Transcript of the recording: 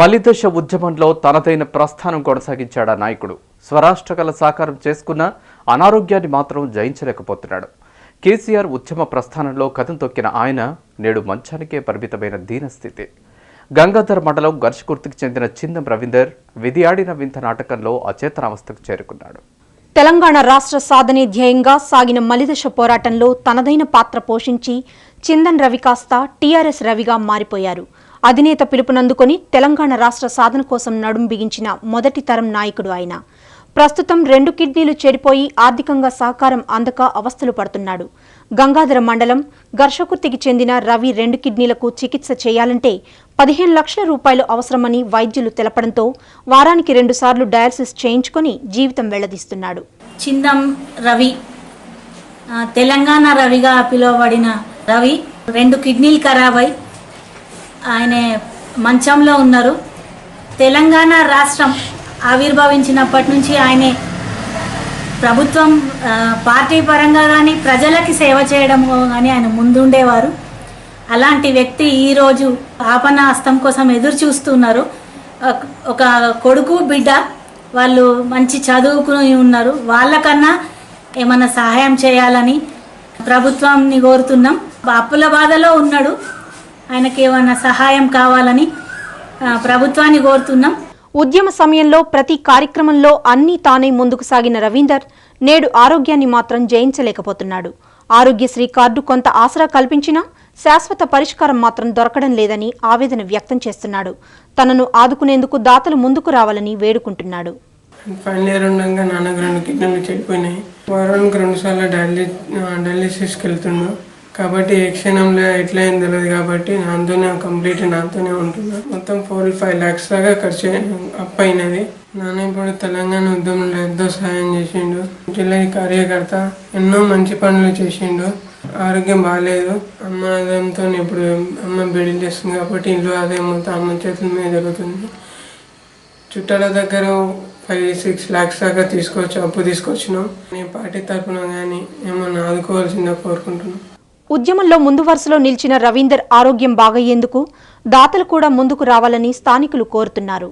మలిదశ ఉద్యమంలో తనదైన ప్రస్థానం కొనసాగించాడు నాయకుడు. స్వరాష్ట్ర కళ సాకారం చేసుకున్న అనారోగ్యాన్ని మాత్రం జయించలేకపోతున్నాడు. కేసీఆర్ ఉద్యమ ప్రస్థానంలో కథం తొక్కిన ఆయన నేడు మంచానికే పరిమితమైన దీనస్థితి. గంగాధర్ మండలం గర్షకుర్తికి చెందిన చిందం రవీందర్ విధి వింత నాటకంలో అచేతనావస్థకు చేరుకున్నాడు. తెలంగాణ రాష్ట్ర సాధనే ధ్యేయంగా సాగిన మలిదశ పోరాటంలో తనదైన పాత్ర పోషించి చిందన్ రవి కాస్త టీఆర్ఎస్ రవిగా మారిపోయారు. అధినేత పిలుపునందుకొని తెలంగాణ రాష్ట్ర సాధన కోసం నడుం బిగించిన మొదటి తరం నాయకుడు ఆయన. ప్రస్తుతం రెండు కిడ్నీలు చెడిపోయి ఆర్థికంగా సహకారం అందక అవస్థలు పడుతున్నాడు. గంగాధర మండలం ఘర్షకుర్తికి చెందిన రవి రెండు కిడ్నీలకు చికిత్స చేయాలంటే పదిహేను లక్షల రూపాయలు అవసరమని వైద్యులు తెలపడంతో వారానికి రెండుసార్లు డయాలసిస్ చేయించుకొని జీవితం వెళ్ళదీస్తున్నాడు. చిందం రవి. తెలంగాణ రవిగా పిలువబడిన రవి రెండు కిడ్నీలు ఖరాబై ఆయన మంచంలో ఉన్నారు. తెలంగాణ రాష్ట్రం ఆవిర్భవించినప్పటి నుంచి ఆయనే ప్రభుత్వం పార్టీ పరంగా కానీ ప్రజలకి సేవ చేయడం కానీ ఆయన ముందుండేవారు. అలాంటి వ్యక్తి ఈరోజు ఆపన హస్తం కోసం ఎదురు చూస్తున్నారు. ఒక- కొడుకు బిడ్డ వాళ్ళు మంచి చదువుకుని ఉన్నారు. వాళ్ళకన్నా ఏమైనా సహాయం చేయాలని ప్రభుత్వాన్ని కోరుతున్నాం. అప్పుల బాధలో ఉన్నాడు. ఆయనకి ఏమైనా సహాయం కావాలని ప్రభుత్వాన్ని కోరుతున్నాం. ఉద్యమ సమయంలో ప్రతి కార్యక్రమంలో అన్నీ తానే ముందుకు సాగిన రవీందర్ నేడు ఆరోగ్యాన్ని మాత్రం జయించలేకపోతున్నాడు. ఆరోగ్యశ్రీ కార్డు కొంత ఆసరా కల్పించినా శాశ్వత పరిష్కారం మాత్రం దొరకడం లేదని ఆవేదన వ్యక్తం చేస్తున్నాడు. తనను ఆదుకునేందుకు దాతలు ముందుకు రావాలని వేడుకుంటున్నాడు. నాన్నకు రెండు కిడ్నీలు చెడిపోయినాయి వారానికి రెండు సార్లు డయాలి కాబట్టి ఏ క్షణంలో ఎట్లా అయింది తెలియదు కాబట్టి నాతోనే కంప్లీట్ నాతోనే ఉంటున్నా. మొత్తం ఫోర్ ఫైవ్ ల్యాక్స్ దాకా ఖర్చు అప్ అయినది. నాన్న ఇప్పుడు తెలంగాణ ఉద్యమంలో ఎంతో సహాయం చేసిండు. జిల్లా కార్యకర్త ఎన్నో మంచి పనులు చేసిండు. ఆరోగ్యం బాగాలేదు అమ్మ ఆదాయంతో ఇప్పుడు అమ్మ బిడ్డ చేస్తుంది కాబట్టి ఇంట్లో ఆదాయం మొత్తం అమ్మ చేతుల మీద జరుగుతుంది. చుట్టాల దగ్గర ఫైవ్ సిక్స్ ల్యాక్స్ దాకా తీసుకొచ్చి అప్పు తీసుకొచ్చినాం. నేను పార్టీ తరఫున కానీ ఏమన్నా ఆదుకోవాల్సిందో కోరుకుంటున్నాం. ఉద్యమంలో ముందు వరుసలో నిలిచిన రవీందర్ ఆరోగ్యం బాగయ్యేందుకు దాతలు కూడా ముందుకు రావాలని స్థానికులు కోరుతున్నారు.